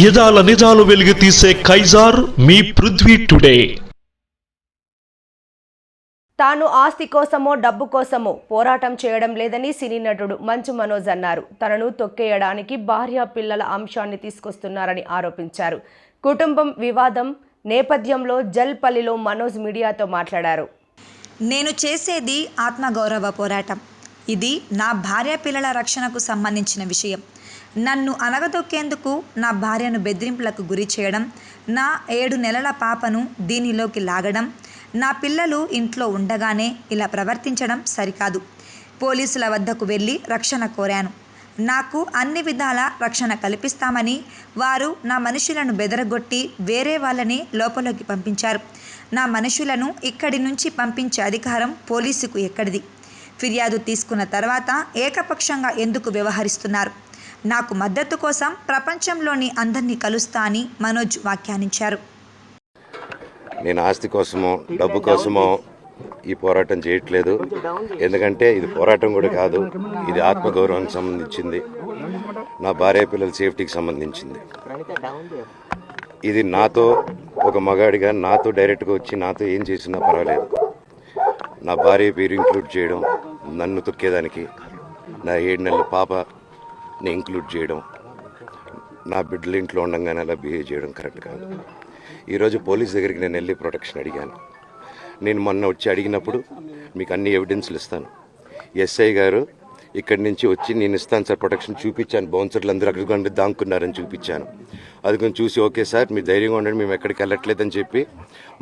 యదాల నిజాలు వెలుగు తీసే కైజార్ మీ పృథ్వీ టుడే. తాను ఆస్తి కోసమో డబ్బు కోసమో పోరాటం చేయడం లేదని సినీ నటుడు మంచు మనోజ్ అన్నారు. తనను తొక్కేయడానికి భార్య పిల్లల అంశాన్ని తీసుకొస్తున్నారని ఆరోపించారు. కుటుంబం వివాదం నేపథ్యంలో జల్పల్లిలో మనోజ్ మీడియాతో మాట్లాడారు. నేను చేసేది ఆత్మగౌరవ పోరాటం. ఇది నా భార్య పిల్లల రక్షణకు సంబంధించిన విషయం. నన్ను అనగదొక్కేందుకు నా భార్యను బెదిరింపులకు గురి చేయడం నా ఏడు నెలల పాపను దీనిలోకి లాగడం నా పిల్లలు ఇంట్లో ఉండగానే ఇలా ప్రవర్తించడం సరికాదు. పోలీసుల వద్దకు వెళ్ళి రక్షణ కోరాను. నాకు అన్ని విధాల రక్షణ కల్పిస్తామని వారు నా మనుషులను బెదరగొట్టి వేరే వాళ్ళని లోపలికి పంపించారు. నా మనుషులను ఇక్కడి నుంచి పంపించే అధికారం పోలీసుకు ఎక్కడిది? ఫిర్యాదు తీసుకున్న తర్వాత ఏకపక్షంగా ఎందుకు వ్యవహరిస్తున్నారు? నాకు మద్దతు కోసం ప్రపంచంలోని అందరినీ కలుస్తా అని మనోజ్ వ్యాఖ్యానించారు. నేను ఆస్తి కోసమో డబ్బు కోసమో ఈ పోరాటం చేయట్లేదు. ఎందుకంటే ఇది పోరాటం కూడా కాదు ఇది ఆత్మగౌరవానికి సంబంధించింది. నా భార్య పిల్లల సేఫ్టీకి సంబంధించింది. ఇది నాతో ఒక మగాడిగా నాతో డైరెక్ట్గా వచ్చి నాతో ఏం చేసినా పర్వాలేదు. నా భార్య పేరు ఇంక్లూడ్ చేయడం నన్ను తొక్కేదానికి నా ఏడు నెలల ని ఇంక్లూడ్ చేయడం నా బిడ్డలు ఇంట్లో ఉండగానే అలా బిహేవ్ చేయడం కరెక్ట్ కాదు. ఈరోజు పోలీస్ దగ్గరికి నేను వెళ్ళి ప్రొటెక్షన్ అడిగాను. నేను మొన్న వచ్చి అడిగినప్పుడు మీకు అన్ని ఎవిడెన్స్లు ఇస్తాను. ఎస్ఐ గారు ఇక్కడి నుంచి వచ్చి నేను ఇస్తాను సార్ ప్రొటెక్షన్ చూపించాను. బౌన్సర్లు అందరూ అక్కడికి ఉండి దాంకున్నారని చూపించాను. అది కొంచెం చూసి ఓకే సార్ మీరు ధైర్యంగా ఉండండి మేము ఎక్కడికి వెళ్ళట్లేదని చెప్పి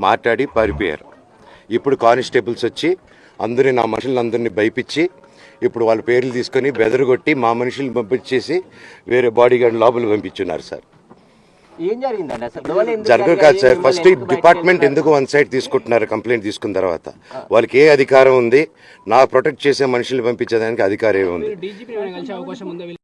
మాట్లాడి పారిపోయారు. ఇప్పుడు కానిస్టేబుల్స్ వచ్చి అందరినీ నా మనుషులందరినీ భయపించి ఇప్పుడు వాళ్ళ పేర్లు తీసుకొని బెదరగొట్టి మా మనుషుల్ని పంపించేసి వేరే బాడీ గార్డ్ లోపల పంపించున్నారు సార్. ఏం జరగదు? కాదు సార్. ఏం ఫస్ట్ డిపార్ట్మెంట్ ఎందుకు వన్ సైడ్ తీసుకుంటున్నారు కంప్లైంట్ తీసుకున్న తర్వాత? వాళ్ళకి ఏ అధికారం ఉంది? నా ప్రొటెక్ట్ చేసే మనుషుల్ని పంపించేదానికి అధికారం ఏముంది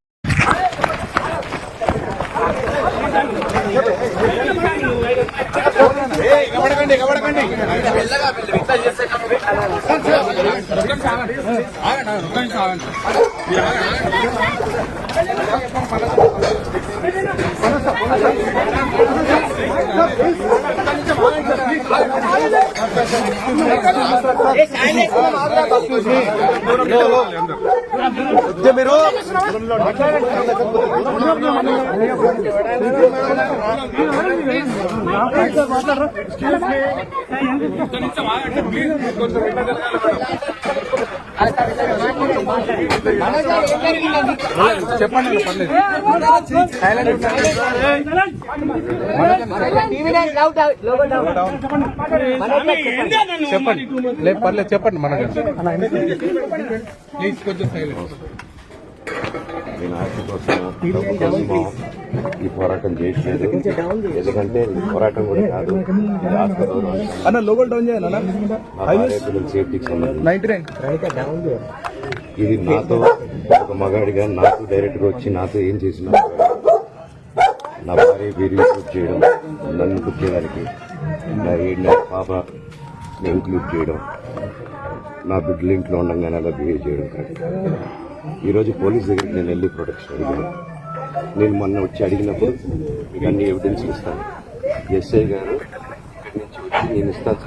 డీజీపీ కలిసే అవకాశం ఉందా వీళ్ళకి? టీవీ నైన్ లౌడ్ అవుట్, మీరు మాట్లాడరా చెప్పండి లేదు పర్లేదు చెప్పండి. మనకు ప్లీజ్ కొంచెం సైలెంట్ ఈ పోరాటం చేయట్లేదు ఎందుకంటే ఇది పోరాటం కూడా కాదు అన్న లోగల్ డౌన్ సేఫ్టీకి సంబంధించి నైన్ ఇది నాతో ఒక మగాడిగా నాతో డైరెక్ట్గా వచ్చి నాతో ఏం చేసిన నా భార్య పేరు ఇంక్లూడ్ చేయడం నన్ను తొక్కేదానికి నా ఏడు నెలల పాపని ఇంక్లూడ్ చేయడం నా బిడ్డల ఇంట్లో ఉండగానే అలా బిహేవ్ చేయడం కానీ కాదు. ఈరోజు పోలీస్ దగ్గరికి నేను వెళ్ళి ప్రొటెక్షన్ అడిగాను. నేను మొన్న వచ్చి అడిగినప్పుడు మీకు అన్ని ఎవిడెన్స్ ఇస్తాను. ఎస్ఐ గారు ఇక్కడి నుంచి వచ్చి నేను ఇస్తాను.